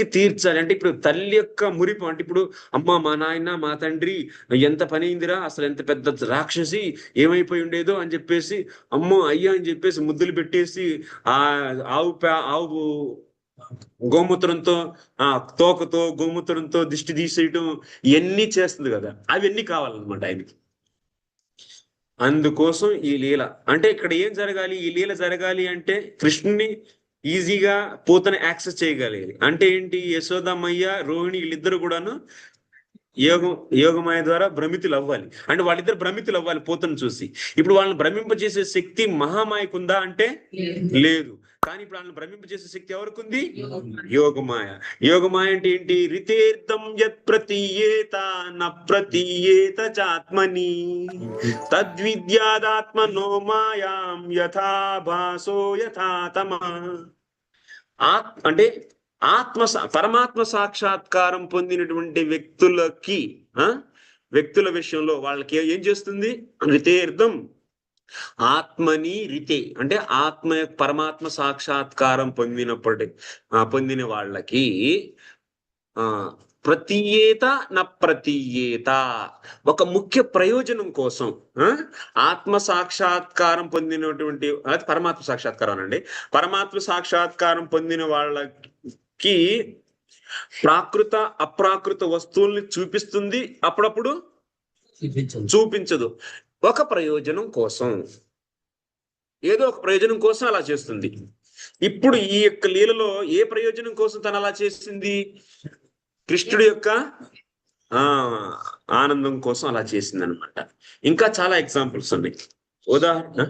కోరిక తీర్చాలి. అంటే ఇప్పుడు తల్లి యొక్క మురిపు అంటే ఇప్పుడు అమ్మ మా నాయన మా తండ్రి ఎంత పని అయిందిరా అసలు ఎంత పెద్ద రాక్షసి ఏమైపోయి ఉండేదో అని చెప్పేసి అమ్మో అయ్యా అని చెప్పేసి ముద్దులు పెట్టేసి ఆ ఆవు పే- ఆవు గోమూత్రంతో ఆ తోకతో గోమూత్రంతో దిష్టి తీసేయటం ఇవన్నీ చేస్తుంది కదా. అవన్నీ కావాలన్నమాట ఆయనకి. అందుకోసం ఈ లీల. అంటే ఇక్కడ ఏం జరగాలి? ఈ లీల జరగాలి అంటే కృష్ణుని ఈజీగా పూతని యాక్సెస్ చేయగలిగాలి అంటే ఏంటి? యశోదమ్మయ్య రోహిణి వీళ్ళిద్దరు కూడాను యోగం యోగమాయ ద్వారా భ్రమితులు అవ్వాలి అంటే వాళ్ళిద్దరు భ్రమితులు అవ్వాలి పూతను చూసి. ఇప్పుడు వాళ్ళని భ్రమింపజేసే శక్తి మహామాయకు ఉందా అంటే లేదు. కానీ ఇప్పుడు వాళ్ళని భ్రమింపజేసే శక్తి ఎవరికి ఉంది యోగమాయ యోగమాయ అంటే ఏంటి? రితేర్థం యత్ ప్రతీయేత న ప్రతీయేత చాత్మని. తద్విద్యాదాత్మనో మాయాం యథా భాసో యథా తమ ఆత్ అంటే ఆత్మ పరమాత్మ సాక్షాత్కారం పొందినటువంటి వ్యక్తులకి ఆ? వ్యక్తుల విషయంలో వాళ్ళకి ఏం చేస్తుంది? రితేర్థం ఆత్మని రితే అంటే ఆత్మ పరమాత్మ సాక్షాత్కారం పొందినప్పటి ఆ, పొందిన వాళ్ళకి ఆ ప్రతీయేత న ప్రతీయేత. ఒక ముఖ్య ప్రయోజనం కోసం ఆత్మ సాక్షాత్కారం పొందినటువంటి అది పరమాత్మ సాక్షాత్కారం అనండి పరమాత్మ సాక్షాత్కారం పొందిన వాళ్ళకి ప్రాకృత అప్రాకృత వస్తువుల్ని చూపిస్తుంది అప్పుడప్పుడు చూపించదు. చూపించదు. ఒక ప్రయోజనం కోసం. ఏదో ఒక ప్రయోజనం కోసం అలా చేస్తుంది. ఇప్పుడు ఈ యొక్క లీలలో ఏ ప్రయోజనం కోసం తను అలా చేసింది? కృష్ణుడి యొక్క ఆ ఆనందం కోసం అలా చేసింది అనమాట ఇంకా చాలా ఎగ్జాంపుల్స్ ఉన్నాయి. ఉదాహరణ